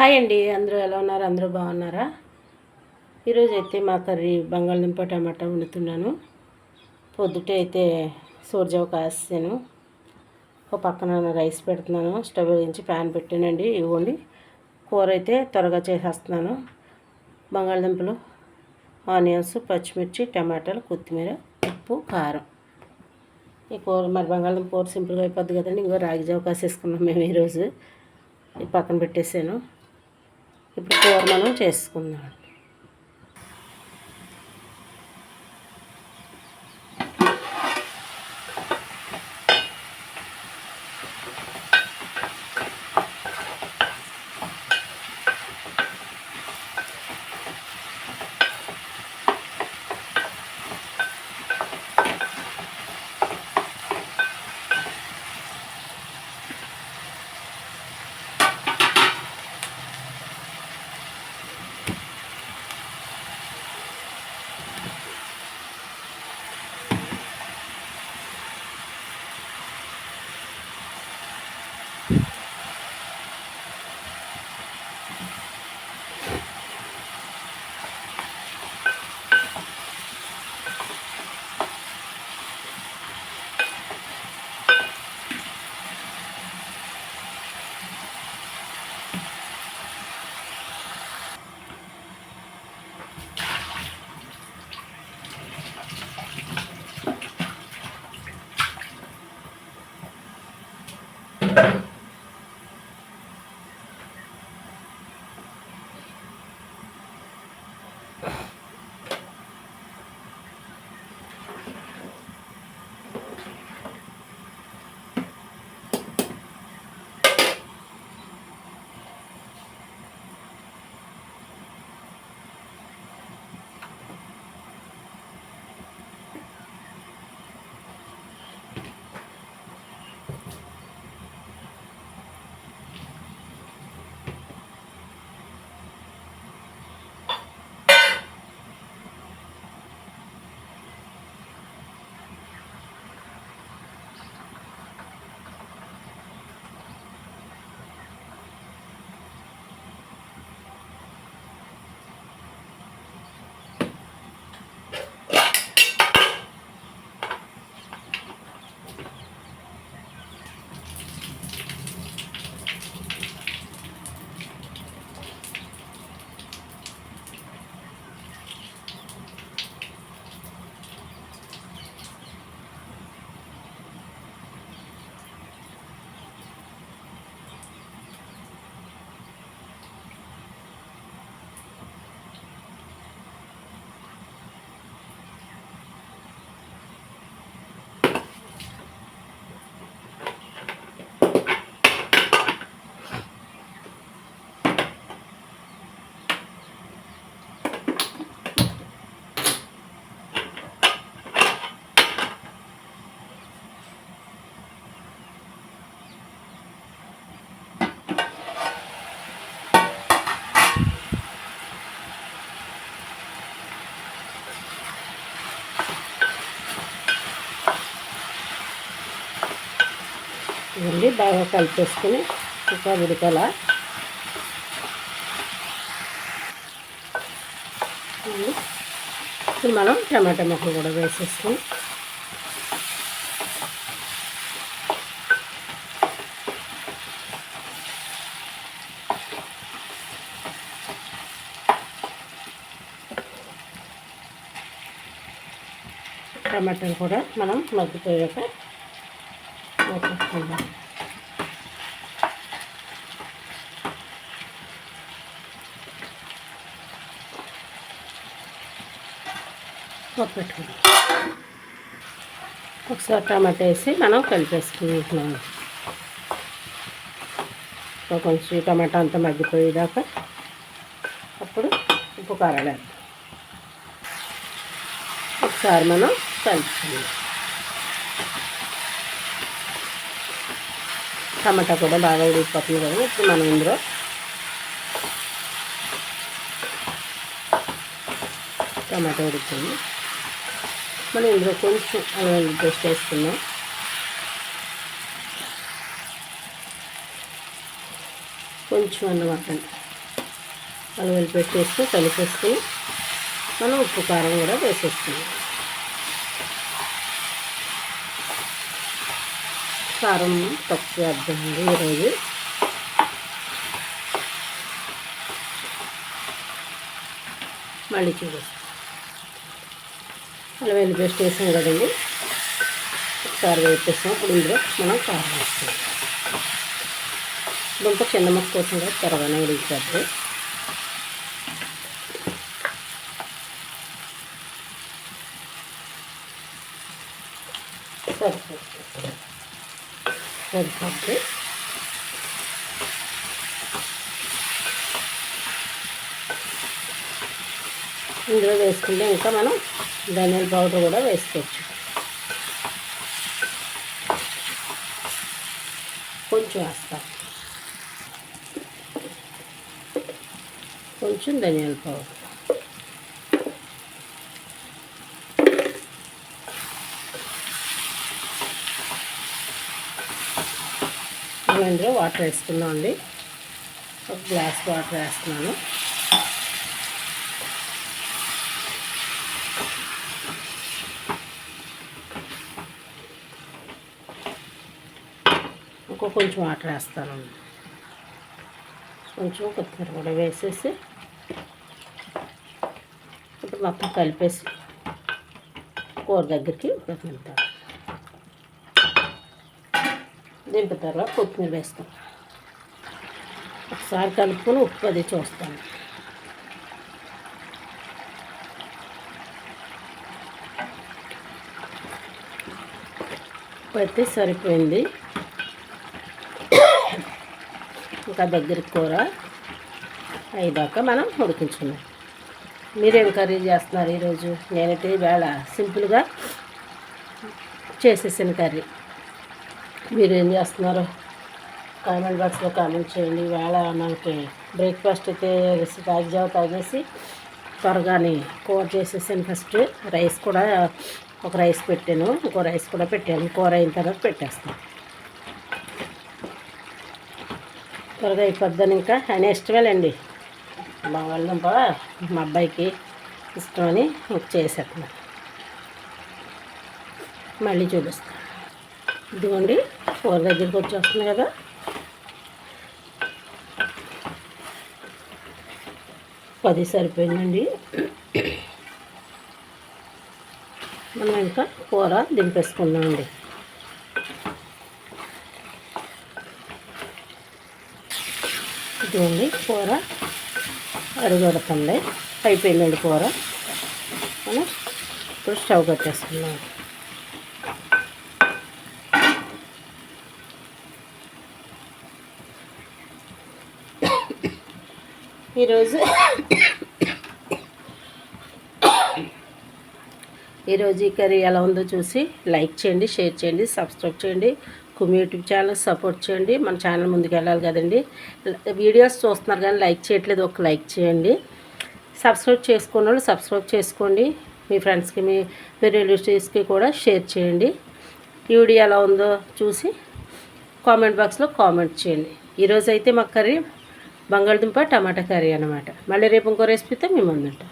Hi అండి అందరూ ఎలా ఉన్నారు? అందరూ బాగున్నారా? ఈరోజు అయితే మా కర్రీ బంగాళదుంప టమాటా వండుతున్నాను. పొద్దుటే అయితే సూర్యవ కాసాను ఒక పక్కన రైస్ పెడుతున్నాను. స్టవ్ వెలిగించి ప్యాన్ పెట్టానండి. ఇవ్వండి. కూర అయితే త్వరగా చేసేస్తున్నాను. బంగాళదుంపలు ఆనియన్స్ పచ్చిమిర్చి టమాటాలు కొత్తిమీర ఉప్పు కారం. ఈ కూర మరి బంగాళదుంప కూర సింపుల్గా అయిపోద్ది కదండి. ఇంకో రాగి జావ కాసేసుకున్నాం మేము ఈరోజు. పక్కన పెట్టేసాను ఇప్పుడు కూర మనం చేసుకుందాం. వెళ్ళి బాగా కలిపేసుకుని ఇంకా ఉడకల. ఇప్పుడు మనం టమాటా ముక్కలు కూడా వేసేసుకుని టమాటాలు కూడా మనం మగ్గిపోయాక వేసేసుకుందాం పెట్టుకుందాం ఒకసారి టమాటా వేసి మనం కలిపేసుకుంటున్నాం. కొంచెం టమాటా అంతా మగ్గిపోయేదాకా అప్పుడు ఉప్పు కారాలు ఒకసారి మనం కలుపుకుందాం టమాటా కూడా బాగా ఉడికిపోతుంది కదా. ఇప్పుడు మనం ఇందులో టమాటా ఉడుకుతుంది మనం ఇందులో కొంచెం అల్లం పేస్ట్ వేసుకుందాం. కొంచెం అన్నమాట అల్లం పెట్టేసి కలిపేసుకుని మనం ఉప్పు కారం కూడా వేసేస్తున్నాం కారం తక్కువ వేద్దామండి ఈరోజు. మళ్ళీ చూపిస్తాం. అలా వెళ్ళి పేస్ట్ వేసాం కదండి. ఒకసారి వేపేస్తాం. ఇప్పుడు ఇందులో మనం కారం వేస్తాం. దుంప చిన్న మొక్క కోసం కూడా త్వరగానే ఉడికిపోతుంది సరిపోతుంది సరిపోతుంది ఇందులో వేసుకుంటే ఇంకా మనం ధనియాల పౌడర్ కూడా వేసుకోవచ్చు. కొంచెం వేస్తాం. కొంచెం ధనియాల పౌడర్ ఇందులో వాటర్ వేసుకున్నాం అండి. ఒక గ్లాస్ వాటర్ వేస్తున్నాను. ఇంకో కొంచెం వాటర్ వేస్తాను. కొంచెం కొత్తిమీర కూడా వేసేసి ఇప్పుడు మొత్తం కలిపేసి కూర దగ్గరికి ఉడకమంటాను దింపిన తర్వాత కొత్తిమీర వేస్తాం ఒకసారి కలుపుకొని ఉప్పు అది చూస్తాను. ఉప్పు అయితే సరిపోయింది. ఇంకా దగ్గరికి కూర అయ్యాక మనం ఉడికించుకున్నాం మీరేం కర్రీ చేస్తున్నారు ఈరోజు? నేనైతే ఈవేళ సింపుల్గా చేసేసిన కర్రీ. మీరు ఏం చేస్తున్నారు? కామెంట్ బాక్స్లో కామెంట్ చేయండి. వేళ మనకి బ్రేక్ఫాస్ట్ అయితే రాగి జావ తాగేసి త్వరగానే కూర చేసేసాను ఫస్ట్. రైస్ కూడా ఒక రైస్ పెట్టాను. ఇంకో రైస్ కూడా పెట్టాను. కూర అయిన తర్వాత పెట్టేస్తాను. త్వరగా అయిపోద్దని ఇంకా. ఆయన ఇష్టమేలండి. బంగాళదుంప మా అబ్బాయికి ఇష్టమని చేసేస్తున్నాను. మళ్ళీ చూపిస్తాను. ఇదిగోండి. కూర దగ్గరికి వచ్చేస్తుంది కదా. పది సరిపోయిందండి. మనం ఇంకా కూర దింపేసుకుందామండి. ఇదిగోండి కూర అడుగడుతుంది. అయిపోయిందండి కూర. మనం ఇప్పుడు స్టవ్ కట్టేసుకున్నాం ఈరోజు ఈరోజు ఈ కర్రీ ఎలా ఉందో చూసి లైక్ చేయండి షేర్ చేయండి సబ్స్క్రైబ్ చేయండి కుమి యూట్యూబ్ ఛానల్ సపోర్ట్ చేయండి మన ఛానల్ ముందుకు వెళ్ళాలి కదండి. వీడియోస్ చూస్తున్నారు కానీ లైక్ చేయట్లేదు ఒక లైక్ చేయండి. సబ్స్క్రైబ్ చేసుకున్న వాళ్ళు సబ్స్క్రైబ్ చేసుకోండి. మీ ఫ్రెండ్స్కి మీ మీ రిలేటివ్స్కి కూడా షేర్ చేయండి. ఈ వీడియో ఎలా ఉందో చూసి కామెంట్ బాక్స్లో కామెంట్ చేయండి. ఈరోజైతే మా కర్రీ బంగాళదుంప టమాటా కర్రీ అనమాట మళ్ళీ రేపు ఇంకో రెసిపీతో మేము ముందుంటాం.